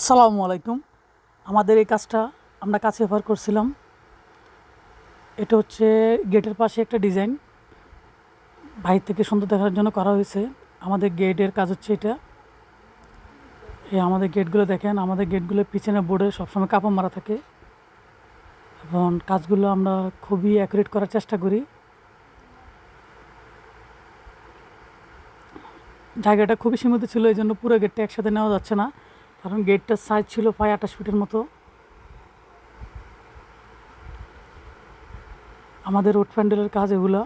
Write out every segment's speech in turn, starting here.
আসসালামু আলাইকুম। আমাদের এই কাজটা আমরা কাছে অফার করছিলাম। এটা হচ্ছে গেটের পাশে একটা ডিজাইন বাইরে থেকে সুন্দর দেখার জন্য করা হয়েছে। আমাদের গেটের কাজ হচ্ছে এটা। এই আমাদের গেটগুলো দেখেন, আমাদের গেটগুলো পিছনে বোর্ডে সবসময় কাপড় মারা থাকে। এবং কাজগুলো আমরা খুবই অ্যাকুরেট করার চেষ্টা করি। জায়গাটা খুবই সীমিত ছিল, এই জন্য পুরো গেটটা একসাথে নেওয়া যাচ্ছে না। কারণ গেটটার সাইজ ছিল প্রায় আঠাশ ফিটের মতো। আমাদের উড প্যান্ডেলের কাজ এগুলো।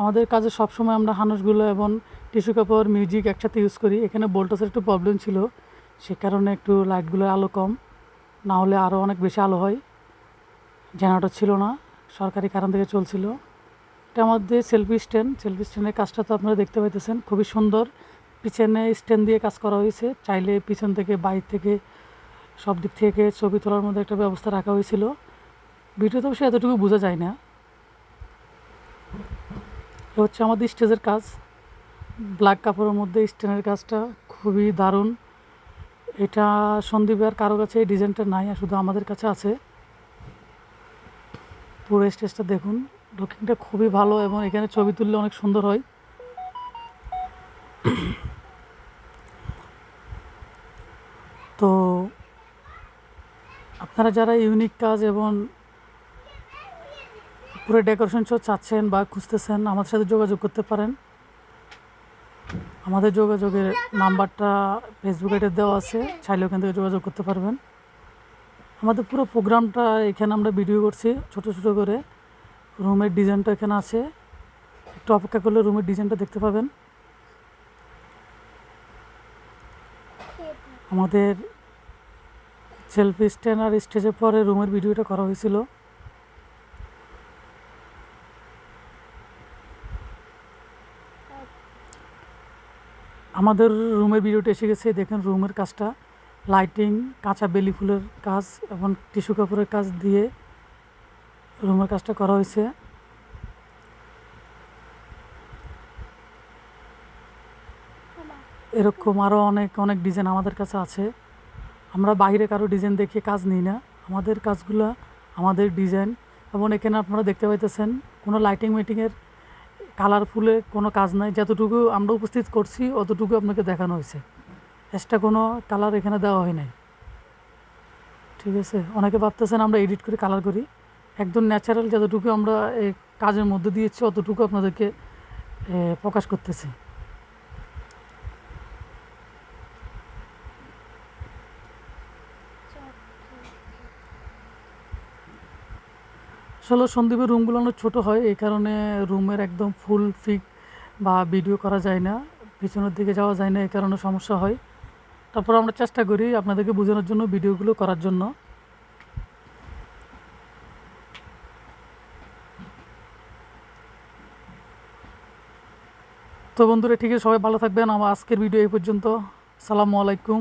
আমাদের কাজে সবসময় আমরা হানুসগুলো এবং টিস্যু কাপড় মিউজিক একসাথে ইউজ করি। এখানে বোল্টাসের একটু প্রবলেম ছিল, সে কারণে একটু লাইটগুলোর আলো কম। না হলে আরও অনেক বেশি আলো হয়। জেনারেটর ছিল না, সরকারি কারণ থেকে চলছিল। এটা আমাদের সেলফি স্ট্যান্ড সেলফি স্ট্যান্ডের কাজটা তো আপনারা দেখতে পাইতেছেন, খুবই সুন্দর। পিছনে স্ট্যান্ড দিয়ে কাজ করা হয়েছে। চাইলে পিছন থেকে বাইর থেকে সব দিক থেকে ছবি তোলার মধ্যে একটা ব্যবস্থা রাখা হয়েছিল। ভিডিওতে অবশ্যই এতটুকু বোঝা যায় না। এ হচ্ছে আমাদের স্টেজের কাজ। ব্ল্যাক কাপড়ের মধ্যে স্ট্যান্ডের কাজটা খুবই দারুণ। এটা সন্দীপ আর কারও কাছে এই ডিজাইনটা নাই, আর শুধু আমাদের কাছে আছে। পুরো স্টেজটা দেখুন। লুকিংটা খুবই ভালো এবং এখানে ছবি তুললে অনেক সুন্দর হয়। তো আপনারা যারা ইউনিক কাজ এবং পুরো ডেকোরেশন শো চাচ্ছেন বা খুঁজতেছেন, আমাদের সাথে যোগাযোগ করতে পারেন। আমাদের যোগাযোগের নাম্বারটা ফেসবুক আইডে দেওয়া আছে চাইলে ওখান থেকে যোগাযোগ করতে পারবেন। আমাদের পুরো প্রোগ্রামটা এখানে আমরা ভিডিও করছি, ছোট ছোট করে। রুমের ডিজাইনটা এখানে আছে। একটু অপেক্ষা করলে রুমের ডিজাইনটা দেখতে পাবেন। আমাদের সেলফি স্ট্যান্ড আর স্টেজের পরে রুমের ভিডিওটা করা হয়েছিল। আমাদের রুমের ভিডিওটা এসে গেছে, দেখেন রুমের কাজটা। লাইটিং, কাঁচা বেলি ফুলের কাজ এবং টিস্যু কাপড়ের কাজ দিয়ে রুমের কাজটা করা হয়েছে। এরকম আরও অনেক অনেক ডিজাইন আমাদের কাছে আছে। আমরা বাইরে কারও ডিজাইন দেখিয়ে কাজ নিই না। আমাদের কাজগুলো আমাদের ডিজাইন এবং এখানে আপনারা দেখতে পাইতেছেন, কোনো লাইটিং মিটিংয়ের কালারফুলে কোনো কাজ নাই। যতটুকু আমরা উপস্থিত করছি, অতটুকু আপনাকে দেখানো হয়েছে। এক্সট্রা কোনো কালার এখানে দেওয়া হয় নাই। ঠিক আছে? অনেকে ভাবতেছেন আমরা এডিট করে কালার করি। একদম ন্যাচারাল যতটুকু আমরা কাজের মধ্যে দিয়েছি, অতটুকু আপনাদেরকে প্রকাশ করতেছি। আসলে সন্দীপের রুমগুলো অনেক ছোটো হয়, এই কারণে রুমের একদম ফুল ফিক বা ভিডিও করা যায় না, পিছনের দিকে যাওয়া যায় না, এই কারণে সমস্যা হয়। তারপর আমরা চেষ্টা করি আপনাদেরকে বোঝানোর জন্য ভিডিওগুলো করার জন্য। তো বন্ধুরা, ঠিক আছে, সবাই ভালো থাকবেন। আমার আজকের ভিডিও এই পর্যন্ত। সালামু আলাইকুম।